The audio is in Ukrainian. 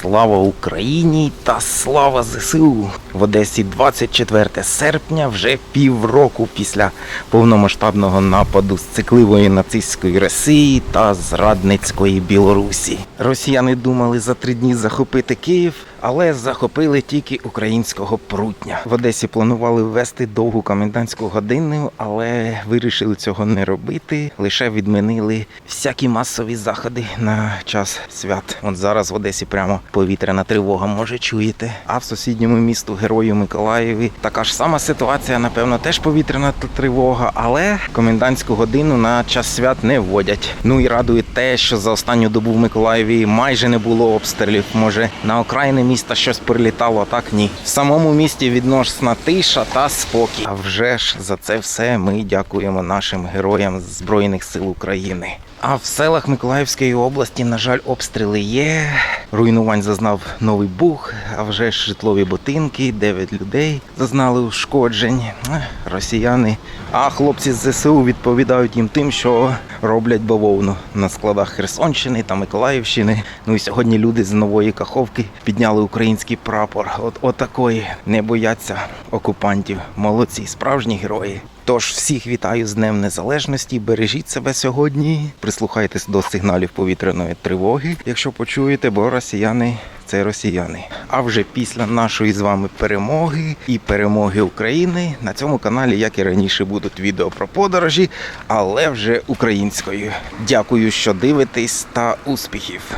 Слава Україні та слава ЗСУ! В Одесі 24 серпня, вже півроку після повномасштабного нападу з цикливої нацистської Росії та зрадницької Білорусі. Росіяни думали за три дні захопити Київ, але захопили тільки українського прутня. В Одесі планували ввести довгу комендантську годину, але вирішили цього не робити. Лише відмінили всякі масові заходи на час свят. От зараз в Одесі прямо повітряна тривога, може чуєте. А в сусідньому місту Герою Миколаєві така ж сама ситуація, напевно, теж повітряна тривога, але комендантську годину на час свят не вводять. Ну і радує те, що за останню добу в Миколаєві майже не було обстрілів. Може, на окраїни міста щось прилітало, так ні. В самому місті відносна тиша та спокій. А вже ж за це все ми дякуємо нашим героям Збройних сил України. А в селах Миколаївської області, на жаль, обстріли є. Руйнувань зазнав новий бух, а вже ж житлові будинки, 9 людей зазнали ушкоджень. Росіяни. А хлопці з ЗСУ відповідають їм тим, що роблять бавовну на складах Херсонщини та Миколаївщини. Ну і сьогодні люди з нової каховки підняли український прапор. От отакої не бояться окупантів. Молодці, справжні герої. Тож всіх вітаю з Днем Незалежності. Бережіть себе сьогодні. Прислухайтесь до сигналів повітряної тривоги, якщо почуєте, бо росіяни це росіяни. А вже після нашої з вами перемоги і перемоги України на цьому каналі, як і раніше, будуть відео про подорожі, але вже українською. Дякую, що дивитесь та успіхів!